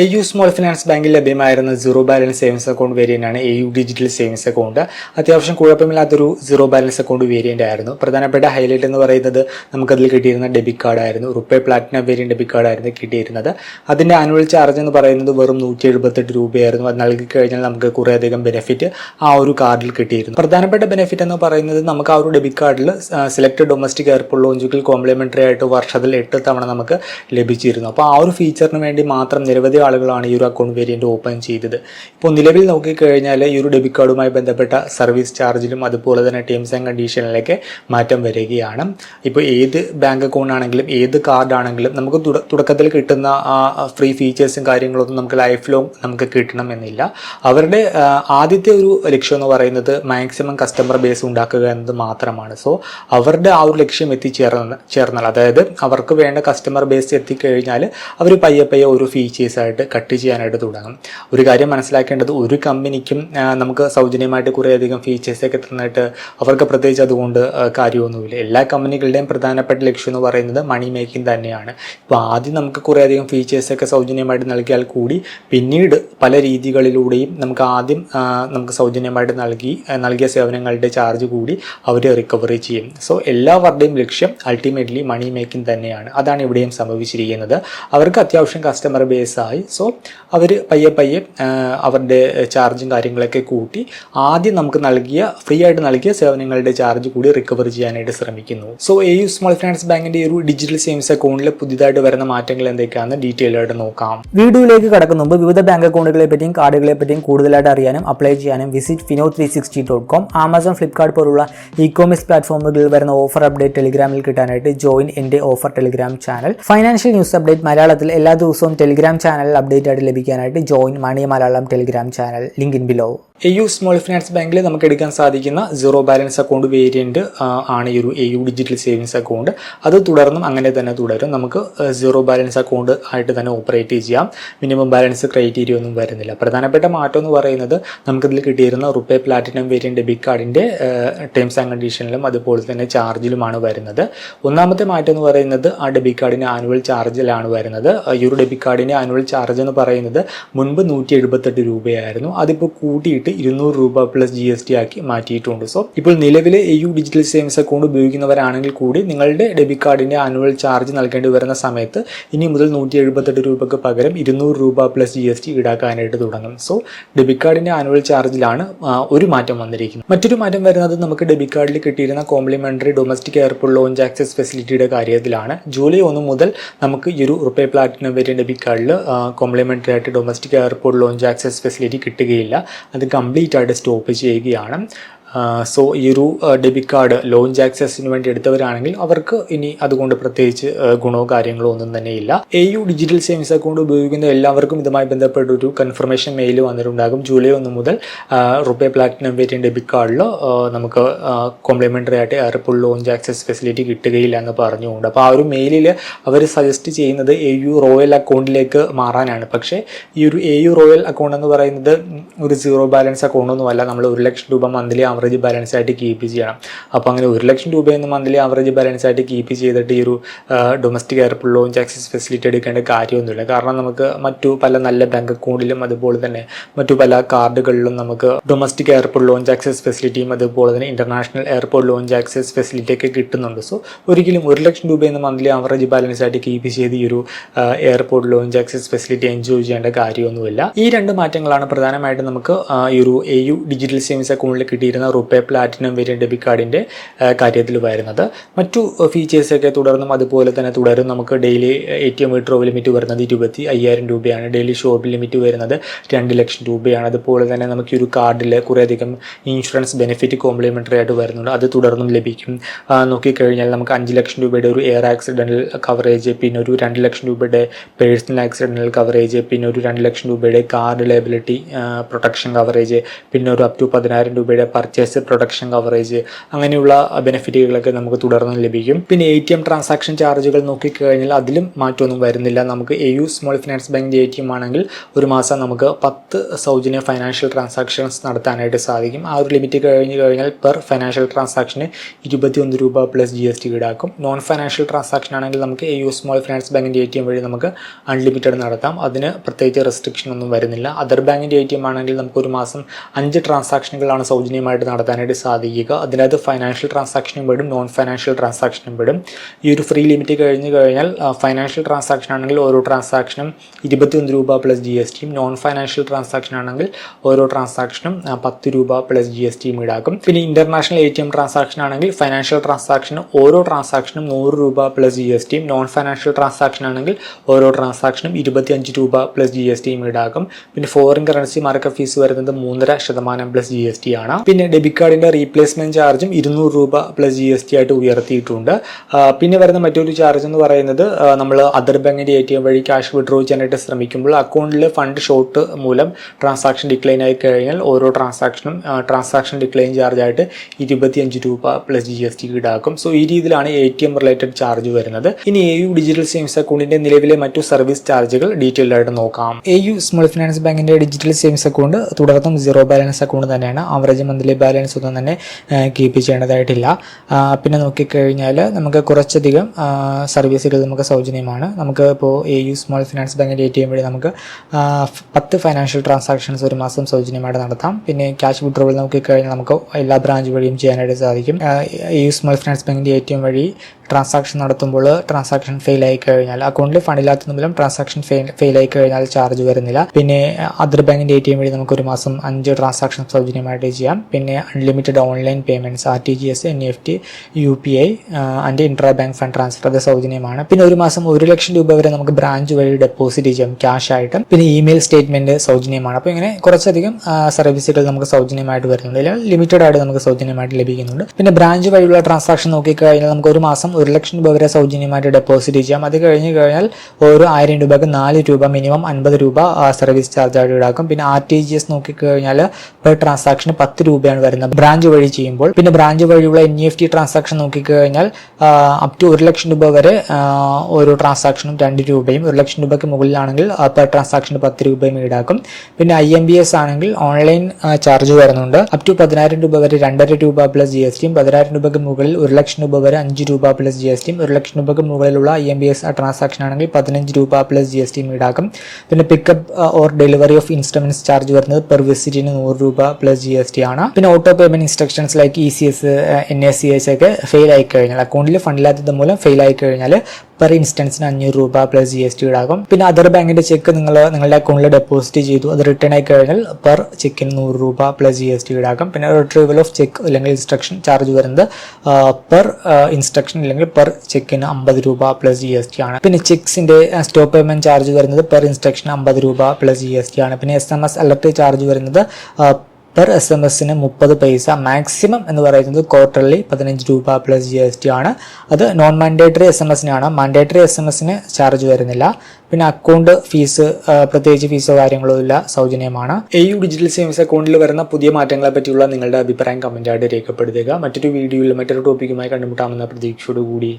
A U small finance ബാങ്കിൽ ലഭ്യമായിരുന്ന zero balance savings account variant ആണ് A U digital savings account. അത്യാവശ്യം കുഴപ്പമില്ലാത്തൊരു zero balance account variant ആയിരുന്നു. പ്രധാനപ്പെട്ട ഹൈലൈറ്റ് എന്ന് പറയുന്നത് നമുക്കതിൽ കിട്ടിയിരുന്ന ഡെബിറ്റ് കാർഡ് ആയിരുന്നു. RuPay platinum variant debit card ആയിരുന്നു കിട്ടിയിരുന്നത്. അതിന്റെ ആനുവൽ ചാർജ് എന്ന് പറയുന്നത് വെറും നൂറ്റി എഴുപത്തെട്ട് രൂപയായിരുന്നു. അത് നൽകി കഴിഞ്ഞാൽ നമുക്ക് കുറേയധികം ബെനിഫിറ്റ് ആ ഒരു കാർഡിൽ കിട്ടിയിരുന്നു. പ്രധാനപ്പെട്ട ബെനിഫിറ്റ് എന്ന് പറയുന്നത് നമുക്ക് ആ ഒരു ഡെബിറ്റ് കാർഡിൽ സെലക്ട് ഡൊമസ്റ്റിക് എയർപോർട്ട് ലോഞ്ചുകൾ കോംപ്ലിമെന്ററി ആയിട്ട് വർഷത്തിൽ എട്ട് തവണ നമുക്ക് ലഭിച്ചിരുന്നു. അപ്പോൾ ആ ഒരു ഫീച്ചറിന് വേണ്ടി മാത്രം നിരവധി ആളുകളാണ് ഈ ഒരു അക്കൗണ്ട് വേരിയന്റ് ഓപ്പൺ ചെയ്തത്. ഇപ്പോൾ നിലവിൽ നോക്കിക്കഴിഞ്ഞാൽ ഈ ഒരു ഡെബിറ്റ് കാർഡുമായി ബന്ധപ്പെട്ട സർവീസ് ചാർജിലും അതുപോലെ തന്നെ ടേംസ് ആൻഡ് കണ്ടീഷനിലൊക്കെ മാറ്റം വരികയാണ്. ഇപ്പോൾ ഏത് ബാങ്ക് അക്കൗണ്ട് ആണെങ്കിലും ഏത് കാർഡാണെങ്കിലും നമുക്ക് തുടക്കത്തിൽ കിട്ടുന്ന ആ ഫ്രീ ഫീച്ചേഴ്സും കാര്യങ്ങളൊന്നും നമുക്ക് ലൈഫ് ലോങ് നമുക്ക് കിട്ടണം എന്നില്ല. അവരുടെ ആദ്യത്തെ ഒരു ലക്ഷ്യം എന്ന് പറയുന്നത് മാക്സിമം കസ്റ്റമർ ബേസ് ഉണ്ടാക്കുക എന്നത് മാത്രമാണ്. സോ അവരുടെ ആ ഒരു ലക്ഷ്യം എത്തിച്ചേർന്ന ചേർന്നാൽ അതായത് അവർക്ക് വേണ്ട കസ്റ്റമർ ബേസ് എത്തിക്കഴിഞ്ഞാൽ അവർ പയ്യെ പയ്യെ ഓരോ ഫീച്ചേഴ്സായിട്ട് കട്ട് ചെയ്യാനായിട്ട് തുടങ്ങും. ഒരു കാര്യം മനസ്സിലാക്കേണ്ടത് ഒരു കമ്പനിക്കും നമുക്ക് സൗജന്യമായിട്ട് കുറേയധികം ഫീച്ചേഴ്സൊക്കെ തന്നിട്ട് അവർക്ക് പ്രത്യേകിച്ച് അതുകൊണ്ട് കാര്യമൊന്നുമില്ല. എല്ലാ കമ്പനികളുടെയും പ്രധാനപ്പെട്ട ലക്ഷ്യം എന്ന് പറയുന്നത് മണി മേക്കിംഗ് തന്നെയാണ്. ഇപ്പോൾ ആദ്യം നമുക്ക് കുറേയധികം ഫീച്ചേഴ്സൊക്കെ സൗജന്യമായിട്ട് നൽകിയാൽ കൂടി പിന്നീട് പല രീതികളിലൂടെയും നമുക്ക് ആദ്യം നമുക്ക് സൗജന്യമായിട്ട് നൽകി നൽകിയ സേവനങ്ങളുടെ ചാർജ് കൂടി അവർ റിക്കവറി ചെയ്യും. സോ എല്ലാവരുടെയും ലക്ഷ്യം അൾട്ടിമേറ്റ്ലി മണി മേക്കിംഗ് തന്നെയാണ്. അതാണ് ഇവിടെയും സംഭവിച്ചിരിക്കുന്നത്. അവർക്ക് അത്യാവശ്യം കസ്റ്റമർ ബേസായി സോ അവർ പയ്യെ പയ്യെ അവരുടെ ചാർജും കാര്യങ്ങളൊക്കെ കൂട്ടി ആദ്യം നമുക്ക് നൽകിയ ഫ്രീ ആയിട്ട് നൽകിയ സേവനങ്ങളുടെ ചാർജ് കൂടി റിക്കവർ ചെയ്യാനായിട്ട് ശ്രമിക്കുന്നു. So A U small finance ബാങ്കിന്റെ ഒരു ഡിജിറ്റൽ സേവിങ്സ് അക്കൗണ്ടിൽ പുതിയതായിട്ട് വരുന്ന മാറ്റങ്ങൾ എന്തൊക്കെയാണെന്ന് ഡീറ്റെയിൽ ആയിട്ട് നോക്കാം. വീഡിയോയിലേക്ക് കടക്കുന്ന മുമ്പ് വിവിധ ബാങ്ക് അക്കൗണ്ടുകളെ പറ്റിയും കാർഡുകളെ പറ്റിയും കൂടുതലായിട്ട് അറിയാനും അപ്ലൈ ചെയ്യാനും visit fino three sixty dot com Amazon Flipkart പോലുള്ള ഇ കോമേഴ്സ് പ്ലാറ്റ്ഫോമുകളിൽ വരുന്ന ഓഫർ അപ്ഡേറ്റ് ടെലിഗ്രാമിൽ കിട്ടാനായിട്ട് ജോയിൻ എന്റെ offer Telegram channel financial news update മലയാളത്തിൽ എല്ലാ ദിവസവും ടെലിഗ്രാം അപ്ഡേറ്റ് ആയിട്ട് ലഭിക്കാനായിട്ട് join money Malayalam Telegram channel link in below A U small finance ബാങ്കിൽ നമുക്ക് എടുക്കാൻ സാധിക്കുന്ന സീറോ ബാലൻസ് അക്കൗണ്ട് വേരിയന്റ് ആണ് ഈ ഒരു A U digital savings account അത് തുടർന്നും അങ്ങനെ തന്നെ തുടരും. നമുക്ക് സീറോ ബാലൻസ് അക്കൗണ്ട് ആയിട്ട് തന്നെ ഓപ്പറേറ്റ് ചെയ്യാം. മിനിമം ബാലൻസ് ക്രൈറ്റീരിയ ഒന്നും വരുന്നില്ല. പ്രധാനപ്പെട്ട മാറ്റം എന്ന് പറയുന്നത് നമുക്കിതിൽ കിട്ടിയിരുന്ന റുപ്പേ പ്ലാറ്റിനം വേരിയന്റ് ഡെബിറ്റ് കാർഡിന്റെ ടേംസ് ആൻഡ് കണ്ടീഷനിലും അതുപോലെ തന്നെ ചാർജിലുമാണ് വരുന്നത്. ഒന്നാമത്തെ മാറ്റം എന്ന് പറയുന്നത് ആ ഡെബിറ്റ് കാർഡിന്റെ ആനുവൽ ചാർജിലാണ് വരുന്നത്. ഈ ഒരു ഡെബിറ്റ് കാർഡിന്റെ ആനുവൽ ചാർജ് എന്ന് പറയുന്നത് മുൻപ് നൂറ്റി എഴുപത്തെട്ട് രൂപയായിരുന്നു. അതിപ്പോൾ കൂട്ടിയിട്ട് ഇരുന്നൂറ് രൂപ പ്ലസ് ജി എസ് ടി ആക്കി മാറ്റിയിട്ടുണ്ട്. സോ ഇപ്പോൾ നിലവിലെ A U digital savings account ഉപയോഗിക്കുന്നവരാണെങ്കിൽ കൂടി നിങ്ങളുടെ ഡെബിറ്റ് കാർഡിന്റെ ആനുവൽ ചാർജ് നൽകേണ്ടി വരുന്ന സമയത്ത് ഇനി മുതൽ നൂറ്റി എഴുപത്തെട്ട് രൂപയ്ക്ക് പകരം ഇരുന്നൂറ് രൂപ പ്ലസ് ജി എസ് ടി ഈടാക്കാനായിട്ട് തുടങ്ങും. സോ ഡെബിറ്റ് കാർഡിന്റെ ആനുവൽ ചാർജിലാണ് ഒരു മാറ്റം വന്നിരിക്കുന്നത്. മറ്റൊരു മാറ്റം വരുന്നത് നമുക്ക് ഡെബിറ്റ് കാർഡിൽ കിട്ടിയിരുന്ന complimentary domestic airport lounge access ഫെസിലിറ്റിയുടെ കാര്യത്തിലാണ്. ജൂലൈ ഒന്ന് മുതൽ നമുക്ക് ഈ ഒരു റുപ്പേ പ്ലാറ്റിനം വരെ ഡെബിറ്റ് കാർഡിൽ കോംപ്ലിമെന്ററി ആയിട്ട് domestic airport lounge access facility കിട്ടുകയില്ല. അത് കംപ്ലീറ്റ് ആയിട്ട് സ്റ്റോപ്പ് ചെയ്യുകയാണ്. സോ ഈ ഒരു ഡെബിറ്റ് കാർഡ് ലോഞ്ച് ആക്സസിന് വേണ്ടി എടുത്തവരാണെങ്കിൽ അവർക്ക് ഇനി അതുകൊണ്ട് പ്രത്യേകിച്ച് ഗുണോ ഗുണമോ കാര്യങ്ങളോ ഒന്നും തന്നെ ഇല്ല. A U digital savings account ഉപയോഗിക്കുന്ന എല്ലാവർക്കും ഇതുമായി ബന്ധപ്പെട്ട ഒരു കൺഫർമേഷൻ മെയിൽ വന്നിട്ടുണ്ടാകും. ജൂലൈ ഒന്ന് മുതൽ റുപ്പേ പ്ലാറ്റിനം വേരിയന്റ് ഡെബിറ്റ് കാർഡിൽ നമുക്ക് കോംപ്ലിമെന്ററി ആയിട്ട് എയർപോർട്ട് ലോഞ്ച് ആക്സസ് ഫെസിലിറ്റി കിട്ടുകയില്ല എന്ന് പറഞ്ഞുകൊണ്ട്. അപ്പോൾ ആ ഒരു മെയിലിൽ അവർ സജസ്റ്റ് ചെയ്യുന്നത് എ യു റോയൽ അക്കൗണ്ടിലേക്ക് മാറാനാണ്. പക്ഷേ ഈ ഒരു എ യു റോയൽ അക്കൗണ്ട് എന്ന് പറയുന്നത് ഒരു സീറോ ബാലൻസ് അക്കൗണ്ട് ഒന്നുമല്ല. നമ്മൾ ഒരു ലക്ഷം രൂപ മന്ത്ലി ബാലൻസ് ആയിട്ട് കീപ്പ് ചെയ്യണം. അപ്പോൾ അങ്ങനെ ഒരു ലക്ഷം രൂപയെന്ന് മന്ത്ലി ആവറേജ് ബാലൻസ് ആയിട്ട് കീപ്പ് ചെയ്തിട്ട് ഈ ഒരു domestic airport lounge access facility എടുക്കേണ്ട കാര്യമൊന്നുമില്ല. കാരണം നമുക്ക് മറ്റു പല നല്ല ബാങ്ക് അക്കൗണ്ടിലും അതുപോലെ തന്നെ മറ്റു പല കാർഡുകളിലും നമുക്ക് ഡൊമസ്റ്റിക് എയർപോർട്ട് ലോഞ്ച് ആക്സസ് ഫെസിലിറ്റിയും അതുപോലെ തന്നെ international airport lounge access facility ഒക്കെ കിട്ടുന്നുണ്ട്. സോ ഒരിക്കലും ഒരു ലക്ഷം രൂപയെന്ന് മന്ത്ലി ആവറേജ് ബാലൻസ് ആയിട്ട് കീപ്പ് ചെയ്ത് ഈ ഒരു airport lounge access facility enjoy ചെയ്യേണ്ട കാര്യമൊന്നുമില്ല. ഈ രണ്ട് മാറ്റങ്ങളാണ് പ്രധാനമായിട്ടും നമുക്ക് ഈ ഒരു എ യു ഡിജിറ്റൽ സേവിങ്സ് അക്കൗണ്ടിൽ കിട്ടിയിരുന്ന റുപ്പേ പ്ലാറ്റിനം വേരിയന്റ് ഡെബിറ്റ് കാർഡിന്റെ കാര്യത്തിൽ വരുന്നത്. മറ്റു ഫീച്ചേഴ്സൊക്കെ തുടർന്നും അതുപോലെ തന്നെ തുടരും. നമുക്ക് daily A T M withdraw limit വരുന്നത് ഇരുപത്തി അയ്യായിരം രൂപയാണ്. ഡെയിലി ഷോപ്പ് ലിമിറ്റ് വരുന്നത് രണ്ട് ലക്ഷം രൂപയാണ്. അതുപോലെ തന്നെ നമുക്ക് ഒരു കാർഡിൽ കുറേയധികം ഇൻഷുറൻസ് ബെനിഫിറ്റ് കോംപ്ലിമെന്ററി ആയിട്ട് വരുന്നുണ്ട്. അത് തുടർന്നും ലഭിക്കും. നോക്കിക്കഴിഞ്ഞാൽ നമുക്ക് അഞ്ച് ലക്ഷം രൂപയുടെ ഒരു എയർ ആക്സിഡന്റൽ കവറേജ് പിന്നെ ഒരു രണ്ട് ലക്ഷം രൂപയുടെ പേഴ്സണൽ ആക്സിഡന്റൽ കവറേജ് പിന്നെ ഒരു രണ്ട് ലക്ഷം രൂപയുടെ കാർഡ് ലയബിലിറ്റി പ്രൊട്ടക്ഷൻ കവറേജ് പിന്നെ ഒരു അപ് ടു പതിനായിരം രൂപയുടെ പർച്ചേസ് പർച്ചേസ് പ്രൊഡക്ഷൻ കവറേജ് അങ്ങനെയുള്ള ബെനിഫിറ്റുകളൊക്കെ നമുക്ക് തുടർന്നും ലഭിക്കും. പിന്നെ എ ടി എം ട്രാൻസാക്ഷൻ ചാർജുകൾ നോക്കിക്കഴിഞ്ഞാൽ അതിലും മാറ്റമൊന്നും വരുന്നില്ല. നമുക്ക് എ യു സ്മോൾ ഫിനാൻസ് ബാങ്കിന്റെ എ ടി എം ആണെങ്കിൽ ഒരു മാസം നമുക്ക് പത്ത് സൗജന്യ ഫൈനാൻഷ്യൽ ട്രാൻസാക്ഷൻസ് നടത്താനായിട്ട് സാധിക്കും. ആ ഒരു ലിമിറ്റ് കഴിഞ്ഞ് കഴിഞ്ഞാൽ പെർ ഫൈനാൻഷ്യൽ ട്രാൻസാക്ഷന് ഇരുപത്തിയൊന്ന് രൂപ പ്ലസ് ജി എസ് ടി ഈടാക്കും. നോൺ ഫൈനാൻഷ്യൽ ട്രാൻസാക്ഷൻ ആണെങ്കിൽ നമുക്ക് എ യു സ്മോൾ ഫിനാൻസ് ബാങ്കിന്റെ എ ടി എം വഴി നമുക്ക് അൺലിമിറ്റഡ് നടത്താം. അതിന് പ്രത്യേകിച്ച് റെസ്ട്രിക്ഷൻ ഒന്നും വരുന്നില്ല. അതർ ബാങ്കിന്റെ എ ടി എം ആണെങ്കിൽ നമുക്ക് ഒരു മാസം അഞ്ച് ട്രാൻസാക്ഷനുകളാണ് സൗജന്യമായിട്ട് നടത്താനായിട്ട് സാധിക്കുക. അതിനകത്ത് ഫൈനാൻഷ്യൽ ട്രാൻസാക്ഷനും പെടും നോൺ ഫൈനാൻഷ്യൽ ട്രാൻസാക്ഷനും പെടും. ഈ ഒരു ഫ്രീ ലിമിറ്റ് കഴിഞ്ഞ് കഴിഞ്ഞാൽ ഫൈനാൻഷ്യൽ ട്രാൻസാക്ഷൻ ആണെങ്കിൽ ഓരോ ട്രാൻസാക്ഷനും ഇരുപത്തിയൊന്ന് രൂപ പ്ലസ് ജി എസ് ടിയും നോൺ ഫൈനാൻഷ്യൽ ട്രാൻസാക്ഷൻ ആണെങ്കിൽ ഓരോ ട്രാൻസാക്ഷനും പത്ത് രൂപ പ്ലസ് ജി എസ് ടിയും ഈടാക്കും. പിന്നെ international A T M transaction ആണെങ്കിൽ ഫൈനാൻഷ്യൽ ട്രാൻസാക്ഷന് ഓരോ ട്രാൻസാക്ഷനും നൂറ് രൂപ പ്ലസ് ജി എസ് ടിയും നോൺ ഫൈനാൻഷ്യൽ ട്രാൻസാക്ഷൻ ആണെങ്കിൽ ഓരോ ട്രാൻസാക്ഷനും ഇരുപത്തിയഞ്ച് രൂപ പ്ലസ് ജി എസ് ടിയും ഈടാക്കും. പിന്നെ ഫോറിൻ കറൻസി മാർക്കറ്റ് ഫീസ് വരുന്നത് മൂന്നര ശതമാനം പ്ലസ് ജി എസ് ടി ആണ്. പിന്നെ ഡെബിറ്റ് കാർഡിന്റെ റീപ്ലേസ്മെന്റ് ചാർജും ഇരുന്നൂറ് രൂപ പ്ലസ് ജി എസ് ടി ആയിട്ട് ഉയർത്തിയിട്ടുണ്ട്. പിന്നെ വരുന്ന മറ്റൊരു ചാർജ് എന്ന് പറയുന്നത് നമ്മൾ അതർ ബാങ്കിന്റെ എ ടി എം വഴി ക്യാഷ് വിഡ്രോ ചെയ്യാനായിട്ട് ശ്രമിക്കുമ്പോൾ അക്കൗണ്ടിൽ ഫണ്ട് ഷോർട്ട് മൂലം ട്രാൻസാക്ഷൻ ഡിക്ലൈൻ ആയി കഴിഞ്ഞാൽ ഓരോ ട്രാൻസാക്ഷനും ട്രാൻസാക്ഷൻ ഡിക്ലൈൻ ചാർജായിട്ട് ഇരുപത്തിയഞ്ച് രൂപ പ്ലസ് ജി എസ് ടി ഈടാക്കും. സോ ഈ രീതിയിലാണ് A T M related charge വരുന്നത്. ഇനി എ യു ഡിജിറ്റൽ സേവിങ്സ് അക്കൗണ്ടിന്റെ നിലവിലെ മറ്റു സർവീസ് ചാർജുകൾ ഡീറ്റെയിൽ ആയിട്ട് നോക്കാം. എ യു സ്മോൾ ഫിനാൻസ് ബാങ്കിന്റെ ഡിജിറ്റൽ സേവിങ്സ് അക്കൗണ്ട് തുടർന്നും സീറോ ബാലൻസ് അക്കൗണ്ട് തന്നെയാണ്. ആവറേജ് മന്ത്ലി ബാലൻസ് ഒന്നും തന്നെ കീപ്പ് ചെയ്യേണ്ടതായിട്ടില്ല. പിന്നെ നോക്കിക്കഴിഞ്ഞാൽ നമുക്ക് കുറച്ചധികം സർവീസുകൾ നമുക്ക് സൗജന്യമാണ്. നമുക്ക് ഇപ്പോൾ എ യു സ്മോൾ ഫിനാൻസ് ബാങ്കിന്റെ എ ടി എം വഴി നമുക്ക് പത്ത് ഫൈനാൻഷ്യൽ ട്രാൻസാക്ഷൻസ് ഒരു മാസം സൗജന്യമായിട്ട് നടത്താം. പിന്നെ ക്യാഷ് വിഡ്രോവൽ നോക്കിക്കഴിഞ്ഞാൽ നമുക്ക് എല്ലാ ബ്രാഞ്ച് വഴിയും ചെയ്യാനായിട്ട് സാധിക്കും. എ യു സ്മോൾ ഫിനാൻസ് ബാങ്കിന്റെ എ ടി എം വഴി ട്രാൻസാക്ഷൻ നടത്തുമ്പോൾ ട്രാൻസാക്ഷൻ ഫെയിൽ ആയി കഴിഞ്ഞാൽ അക്കൗണ്ടിൽ ഫണ്ടില്ലാത്ത മൂലം ട്രാൻസാക്ഷൻ ഫെയിൽ ആയി കഴിഞ്ഞാൽ ചാർജ് വരുന്നില്ല. പിന്നെ അതർ ബാങ്കിന്റെ എ ടി എം വഴി നമുക്ക് ഒരു മാസം അഞ്ച് ട്രാൻസാക്ഷൻ സൗജന്യമായിട്ട് ചെയ്യാം. പിന്നെ unlimited online payments R T G S N F T U P I and intra bank fund transfer അത് സൗജന്യമാണ്. പിന്നെ ഒരു മാസം ഒരു ലക്ഷം രൂപ വരെ നമുക്ക് ബ്രാഞ്ച് വഴി ഡെപ്പോസിറ്റ് ചെയ്യാം ക്യാഷ് ആയിട്ട്. പിന്നെ ഇമെയിൽ സ്റ്റേറ്റ്മെന്റ് സൗജന്യമാണ്. അപ്പോൾ ഇങ്ങനെ കുറച്ചധികം സർവീസുകൾ നമുക്ക് സൗജന്യമായിട്ട് വരുന്നുണ്ട്. അല്ലെങ്കിൽ ലിമിറ്റഡ് ആയിട്ട് നമുക്ക് സൗജന്യമായിട്ട് ലഭിക്കുന്നുണ്ട്. പിന്നെ ബ്രാഞ്ച് വഴിയുള്ള ട്രാൻസാക്ഷൻ നോക്കിക്കഴിഞ്ഞാൽ നമുക്ക് ഒരു മാസം ഒരു ലക്ഷം രൂപ വരെ സൗജന്യമായിട്ട് ഡെപ്പോസിറ്റ് ചെയ്യാം. അത് കഴിഞ്ഞ് കഴിഞ്ഞാൽ ഓരോ ആയിരം രൂപക്ക് നാല് രൂപ മിനിമം അൻപത് രൂപ സർവീസ് ചാർജ് ആയിട്ട് ഈടാക്കും. പിന്നെ ആർ ടി ജി എസ് നോക്കിക്കഴിഞ്ഞാൽ പെർ ട്രാൻസാക്ഷന് പത്ത് രൂപയാണ് വരുന്നത്. ബ്രാഞ്ച് വഴി ചെയ്യുമ്പോൾ. പിന്നെ ബ്രാഞ്ച് വഴിയുള്ള N E F T transaction നോക്കിക്കഴിഞ്ഞാൽ അപ് ടു ഒരു ലക്ഷം രൂപ വരെ ഓരോ ട്രാൻസാക്ഷനും രണ്ട് രൂപയും ഒരു ലക്ഷം രൂപയ്ക്ക് മുകളിലാണെങ്കിൽ പെർ ട്രാൻസാക്ഷന് പത്ത് രൂപയും ഈടാക്കും. പിന്നെ ഐ എം ബി എസ് ആണെങ്കിൽ ഓൺലൈൻ ചാർജ് വരുന്നുണ്ട്. അപ് ടു പതിനായിരം രൂപ വരെ രണ്ടര രൂപ പ്ലസ് ജി എസ് ടിയും പതിനായിരം രൂപയ്ക്ക് മുകളിൽ ഒരു ലക്ഷം രൂപ വരെ അഞ്ച് രൂപ പ്ലസ് ജി എസ് ടിയും ഒരു ലക്ഷം രൂപയ്ക്ക് മുകളിലുള്ള I M P S transaction ആണെങ്കിൽ പതിനഞ്ച് രൂപ പ്ലസ് ജി എസ് ടിയും ഈടാക്കും. പിന്നെ pickup or delivery of instruments charge വരുന്നത് പെർ വിസിറ്റിന് നൂറ് രൂപ പ്ലസ് ജി എസ് ടി ആണ്. പിന്നെ auto payment instructions like E C S N S C S ഒക്കെ ഫെയിൽ ആയി കഴിഞ്ഞാൽ അക്കൗണ്ടിൽ ഫണ്ടില്ലാത്തത് മൂലം ഫെയിൽ ആയി കഴിഞ്ഞാൽ പെർ ഇൻസ്റ്റൻസിന് അഞ്ഞൂറ് രൂപ പ്ലസ് ജി എസ് ടി ഈടാകും പിന്നെ അതർ ബാങ്കിന്റെ ചെക്ക് നിങ്ങൾ നിങ്ങളുടെ അക്കൗണ്ടിൽ ഡെപ്പോസിറ്റ് ചെയ്തു അത് റിട്ടേൺ ആയി കഴിഞ്ഞാൽ പെർ ചെക്കിന് നൂറ് രൂപ പ്ലസ് ജി എസ് ടി ഈടാക്കും. പിന്നെ റിട്രീവൽ ഓഫ് ചെക്ക് അല്ലെങ്കിൽ ഇൻസ്ട്രക്ഷൻ ചാർജ് വരുന്നത് പെർ ഇൻസ്ട്രക്ഷൻ അല്ലെങ്കിൽ പെർ ചെക്കിന് അമ്പത് രൂപ പ്ലസ് ജി എസ് ടി ആണ്. പിന്നെ ചെക്സിന്റെ സ്റ്റോപ്പ് പേയ്മെന്റ് ചാർജ് വരുന്നത് പെർ ഇൻസ്ട്രക്ഷൻ അമ്പത് രൂപ പ്ലസ് ജി എസ് ടി ആണ്. പിന്നെ S M S alert charge വരുന്നത് പെർ എസ് എം എസിന് മുപ്പത് പൈസ മാക്സിമം എന്ന് പറയുന്നത് ക്വാർട്ടർലി പതിനഞ്ച് രൂപ പ്ലസ് ജി എസ് ടി ആണ്. അത് നോൺ മാൻഡേറ്ററി എസ് എം എസിനാണ് മാൻഡേറ്ററി എസ് എം എസിന് ചാർജ് വരുന്നില്ല. പിന്നെ അക്കൗണ്ട് ഫീസ് പ്രത്യേകിച്ച് ഫീസോ കാര്യങ്ങളോ ഇല്ല സൗജന്യമാണ്. എ യു ഡിജിറ്റൽ സേവിങ്സ് അക്കൗണ്ടിൽ വരുന്ന പുതിയ മാറ്റങ്ങളെ പറ്റിയുള്ള നിങ്ങളുടെ അഭിപ്രായം കമന്റായിട്ട് രേഖപ്പെടുത്തുക. മറ്റൊരു വീഡിയോയിൽ മറ്റൊരു ടോപ്പിക്കുമായി കണ്ടുമുട്ടാമെന്ന പ്രതീക്ഷയോടുകൂടി.